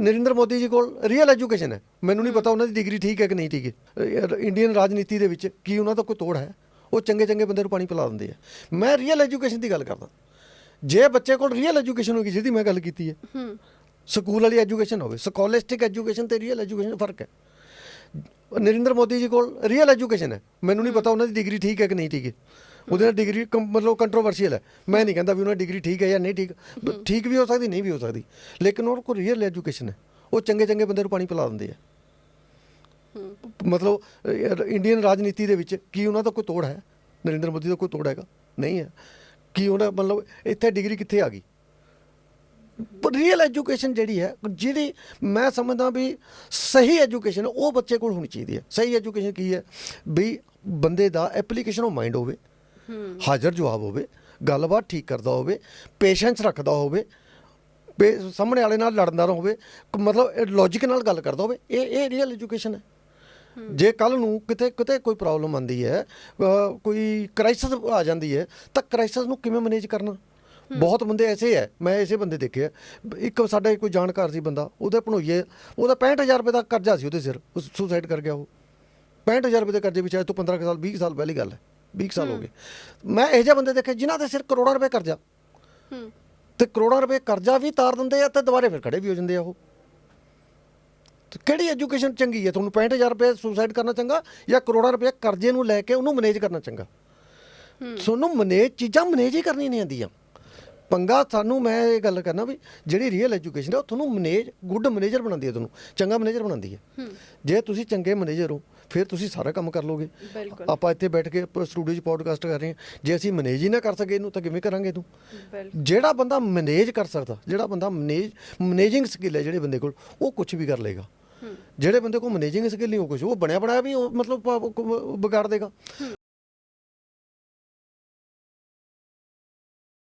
ਨਰਿੰਦਰ ਮੋਦੀ ਜੀ ਕੋਲ real education ਹੈ। ਮੈਨੂੰ ਨਹੀਂ ਪਤਾ ਉਹਨਾਂ ਦੀ ਡਿਗਰੀ ਠੀਕ ਹੈ ਕਿ ਨਹੀਂ ਠੀਕ ਹੈ। ਇੰਡੀਅਨ ਰਾਜਨੀਤੀ ਦੇ ਵਿੱਚ ਕੀ ਉਹਨਾਂ ਦਾ ਕੋਈ ਤੋੜ ਹੈ? ਉਹ ਚੰਗੇ ਚੰਗੇ ਬੰਦੇ ਨੂੰ ਪਾਣੀ ਪਿਲਾ ਦਿੰਦੇ ਆ। ਮੈਂ ਰੀਅਲ ਐਜੂਕੇਸ਼ਨ ਦੀ ਗੱਲ ਕਰਦਾ। ਜੇ ਬੱਚੇ ਕੋਲ ਰੀਅਲ ਐਜੂਕੇਸ਼ਨ ਹੋਗੀ ਜਿਹਦੀ ਮੈਂ ਗੱਲ ਕੀਤੀ ਹੈ। ਸਕੂਲ ਵਾਲੀ ਐਜੂਕੇਸ਼ਨ ਹੋਵੇ ਸਕਾਲਿਸਟਿਕ ਐਜੂਕੇਸ਼ਨ ਤੇ ਰੀਅਲ ਐਜੂਕੇਸ਼ਨ ਫ਼ਰਕ ਹੈ। ਨਰਿੰਦਰ ਮੋਦੀ ਜੀ ਕੋਲ ਰੀਅਲ ਐਜੂਕੇਸ਼ਨ ਹੈ। ਮੈਨੂੰ ਨਹੀਂ ਪਤਾ ਉਹਨਾਂ ਦੀ ਡਿਗਰੀ ਠੀਕ ਹੈ ਕਿ ਨਹੀਂ ਠੀਕ ਹੈ। ਉਹਦੇ ਨਾਲ ਡਿਗਰੀ ਮਤਲਬ ਕੰਟਰੋਵਰਸ਼ੀਅਲ ਹੈ। ਮੈਂ ਨਹੀਂ ਕਹਿੰਦਾ ਵੀ ਉਹਨਾਂ ਦੀ ਡਿਗਰੀ ਠੀਕ ਹੈ ਜਾਂ ਨਹੀਂ ਠੀਕ। ਠੀਕ ਵੀ ਹੋ ਸਕਦੀ ਨਹੀਂ ਵੀ ਹੋ ਸਕਦੀ। ਲੇਕਿਨ ਉਹਨਾਂ ਕੋਲ ਰੀਅਲ ਐਜੂਕੇਸ਼ਨ ਹੈ। ਉਹ ਚੰਗੇ ਚੰਗੇ ਬੰਦੇ ਨੂੰ ਪਾਣੀ ਪਿਲਾ ਦਿੰਦੇ ਆ। ਮਤਲਬ ਇੰਡੀਅਨ ਰਾਜਨੀਤੀ ਦੇ ਵਿੱਚ ਕੀ ਉਹਨਾਂ ਦਾ ਕੋਈ ਤੋੜ ਹੈ? ਨਰਿੰਦਰ ਮੋਦੀ ਦਾ ਕੋਈ ਤੋੜ ਹੈਗਾ? ਨਹੀਂ ਹੈ। ਕੀ ਉਹਨਾਂ ਮਤਲਬ ਇੱਥੇ ਡਿਗਰੀ ਕਿੱਥੇ ਆ ਗਈ? ਰੀਅਲ ਐਜੂਕੇਸ਼ਨ ਜਿਹੜੀ ਹੈ ਜਿਹੜੀ ਮੈਂ ਸਮਝਦਾ ਵੀ ਸਹੀ ਐਜੂਕੇਸ਼ਨ ਉਹ ਬੱਚੇ ਕੋਲ ਹੋਣੀ ਚਾਹੀਦੀ ਹੈ। ਸਹੀ ਐਜੂਕੇਸ਼ਨ ਕੀ ਹੈ? ਵੀ ਬੰਦੇ ਦਾ ਐਪਲੀਕੇਸ਼ਨ ਆਫ ਮਾਈਂਡ ਹੋਵੇ। ਹਾਜ਼ਰ ਜਵਾਬ ਹੋਵੇ, ਗੱਲਬਾਤ ਠੀਕ ਕਰਦਾ ਹੋਵੇ ਪੇਸ਼ੈਂਸ ਰੱਖਦਾ ਹੋਵੇ, ਪੇ ਸਾਹਮਣੇ ਵਾਲੇ ਨਾਲ ਲੜਦਾ ਨਾ ਹੋਵੇ ਮਤਲਬ ਲੌਜੀਕ ਨਾਲ ਗੱਲ ਕਰਦਾ ਹੋਵੇ, ਇਹ ਇਹ ਰੀਅਲ ਐਜੂਕੇਸ਼ਨ ਹੈ। ਜੇ ਕੱਲ ਨੂੰ ਕਿਤੇ ਕਿਤੇ ਕੋਈ ਪ੍ਰੋਬਲਮ ਆਂਦੀ ਹੈ ਕੋਈ ਕ੍ਰਾਈਸਿਸ ਆ ਜਾਂਦੀ ਹੈ, ਤਾਂ ਕ੍ਰਾਈਸਿਸ ਨੂੰ ਕਿਵੇਂ ਮੈਨੇਜ ਕਰਨਾ? ਬਹੁਤ ਬੰਦੇ ਐਸੇ ਹੈ, ਮੈਂ ਐਸੇ ਬੰਦੇ ਦੇਖੇ ਆ। ਇੱਕ ਸਾਡੇ ਕੋਈ ਜਾਣਕਾਰ ਸੀ ਬੰਦਾ, ਉਹਦੇ ਭਣੋਈਏ, ਉਹਦਾ 65000 ਰੁਪਏ ਦਾ ਕਰਜ਼ਾ ਸੀ ਉਹਦੇ ਸਿਰ, ਉਹ ਸੁਸਾਈਡ ਕਰ ਗਿਆ ਉਹ। 65000 ਰੁਪਏ ਦੇ ਕਰਜ਼ੇ ਵਿੱਚ ਅੱਜ ਤੋਂ 15 ਕੁ ਸਾਲ 20 ਸਾਲ ਪਹਿਲੀ ਗੱਲ ਹੈ। 20 ਕੁ ਸਾਲ ਹੋ ਗਏ। ਮੈਂ ਇਹੋ ਜਿਹੇ ਬੰਦੇ ਦੇਖੇ ਜਿਨ੍ਹਾਂ ਦੇ ਸਿਰ ਕਰੋੜਾਂ ਰੁਪਏ ਕਰਜ਼ਾ। ਹੂੰ। ਤੇ ਕਰੋੜਾਂ ਰੁਪਏ ਕਰਜ਼ਾ ਵੀ ਤਾਰ ਦਿੰਦੇ ਆ ਤੇ ਦੁਬਾਰੇ ਫਿਰ ਖੜੇ ਵੀ ਹੋ ਜਾਂਦੇ ਆ ਉਹ। ਤੇ ਕਿਹੜੀ ਐਜੂਕੇਸ਼ਨ ਚੰਗੀ ਹੈ ਤੁਹਾਨੂੰ 65000 ਰੁਪਏ ਸੁਸਾਈਡ ਕਰਨਾ ਚੰਗਾ ਜਾਂ ਕਰੋੜਾਂ ਰੁਪਏ ਕਰਜ਼ੇ ਨੂੰ ਲੈ ਕੇ ਉਹਨੂੰ ਮੈਨੇਜ ਕਰਨਾ ਚੰਗਾ? ਤੁਹਾਨੂੰ ਮੈਨੇਜ ਚੀਜ਼ਾਂ ਮੈਨੇਜ ਹੀ ਕਰਨੀ ਨਹੀਂ ਆਉਂਦੀਆਂ। ਪੰਗਾ ਸਾਨੂੰ ਮੈਂ ਇਹ ਗੱਲ ਕਰਨਾ ਵੀ ਜਿਹੜੀ ਰੀਅਲ ਐਜੂਕੇਸ਼ਨ ਹੈ ਉਹ ਤੁਹਾਨੂੰ ਮੈਨੇਜ ਗੁੱਡ ਮੈਨੇਜਰ ਬਣਾਉਂਦੀ ਹੈ ਤੁਹਾਨੂੰ ਚੰਗਾ ਮੈਨੇਜਰ ਬਣਾਉਂਦੀ ਹੈ। ਜੇ ਤੁਸੀਂ ਚੰਗੇ ਮੈਨੇਜਰ ਹੋ ਫਿਰ ਤੁਸੀਂ ਸਾਰਾ ਕੰਮ ਕਰ ਲੋਗੇ। ਆਪਾਂ ਇੱਥੇ ਬੈਠ ਕੇ ਸਟੂਡੀਓ 'ਚ ਪੋਡਕਾਸਟ ਕਰ ਰਹੇ ਹਾਂ। ਜੇ ਅਸੀਂ ਮੈਨੇਜ ਹੀ ਨਾ ਕਰ ਸਕੇ ਇਹਨੂੰ ਤਾਂ ਕਿਵੇਂ ਕਰਾਂਗੇ ਇਹਨੂੰ? ਜਿਹੜਾ ਬੰਦਾ ਮੈਨੇਜ ਕਰ ਸਕਦਾ ਜਿਹੜਾ ਬੰਦਾ ਮੈਨੇਜ ਮੈਨੇਜਿੰਗ ਸਕਿੱਲ ਹੈ ਜਿਹੜੇ ਬੰਦੇ ਕੋਲ ਉਹ ਕੁਝ ਵੀ ਕਰ ਲੇਗਾ ਜਿਹੜੇ ਬੰਦੇ ਕੋਲ ਮੈਨੇਜਿੰਗ ਸਕਿੱਲ ਨਹੀਂ ਉਹ ਕੁਝ ਉਹ ਬਣਿਆ ਬਣਾਇਆ ਵੀ ਮਤਲਬ ਵਿਗਾੜ ਦੇਗਾ।